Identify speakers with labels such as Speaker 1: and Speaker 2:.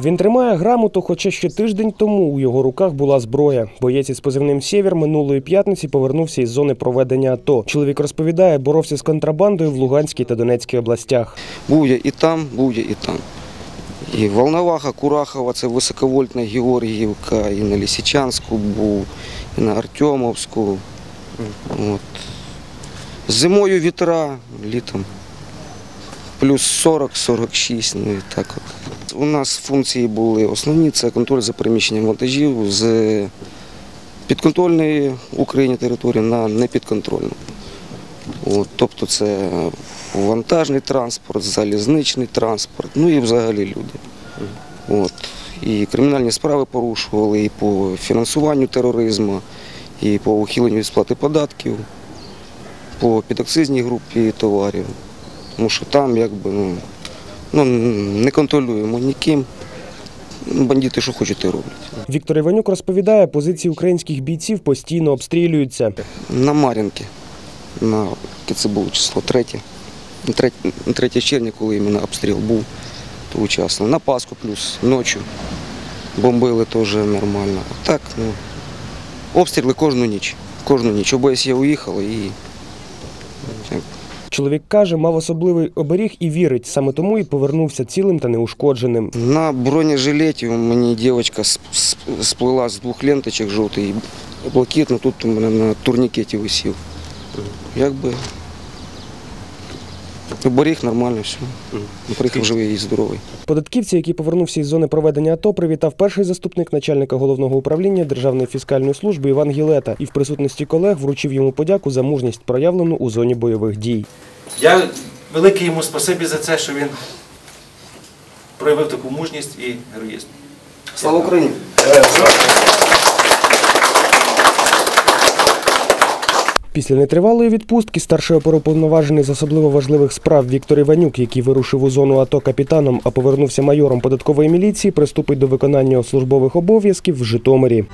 Speaker 1: Він тримає грамоту, хоча ще тиждень тому у його руках була зброя. Боєць із позивним Сєвєр минулої п'ятниці повернувся із зони проведення АТО. Чоловік розповідає, боровся з контрабандою в Луганській та Донецькій областях.
Speaker 2: Був я і там, був я і там. І Волноваха, Курахова, це високовольтна Георгіївка, і на Лисичанську був, і на Артемовську. От. Зимою вітра, літом плюс 40-46, ну і так от. У нас функції були основні, це контроль за переміщенням вантажів з підконтрольної Україні території на непідконтрольну. От, тобто це вантажний транспорт, залізничний транспорт, ну і взагалі люди. От. І кримінальні справи порушували і по фінансуванню тероризму, і по ухиленню від сплати податків, по підакцизній групі товарів. Тому що там якби ну, ну, не контролюємо ніким. Бандити, що хочуть, те роблять.
Speaker 1: Віктор Іванюк розповідає, позиції українських бійців постійно обстрілюються.
Speaker 2: На Мар'їнки, на це було число третє. На третє, на 3 червня, коли іменно обстріл був, то учасно. На Пасху плюс ночі бомбили теж нормально. А так, ну, обстріли кожну ніч. Кожну ніч. ОБС я уїхала і як,
Speaker 1: Чоловік каже, мав особливий оберіг і вірить, саме тому і повернувся цілим та неушкодженим.
Speaker 2: На бронежилеті мені дівчинка сплила з двох ленточок жовтий, блакитно, тут у мене на турнікеті висів. Якби оберіг нормально все. Приїхав живий і здоровий.
Speaker 1: Податківці, який повернувся із зони проведення АТО, привітав перший заступник начальника головного управління Державної фіскальної служби Іван Гілета і в присутності колег вручив йому подяку за мужність, проявлену у зоні бойових дій.
Speaker 3: Я велике йому спасибі за це, що він проявив таку мужність і героїзм.
Speaker 2: Слава Україні!
Speaker 1: Після нетривалої відпустки старший оперуповноважений з особливо важливих справ Віктор Іванюк, який вирушив у зону АТО капітаном, а повернувся майором податкової міліції, приступить до виконання службових обов'язків в Житомирі.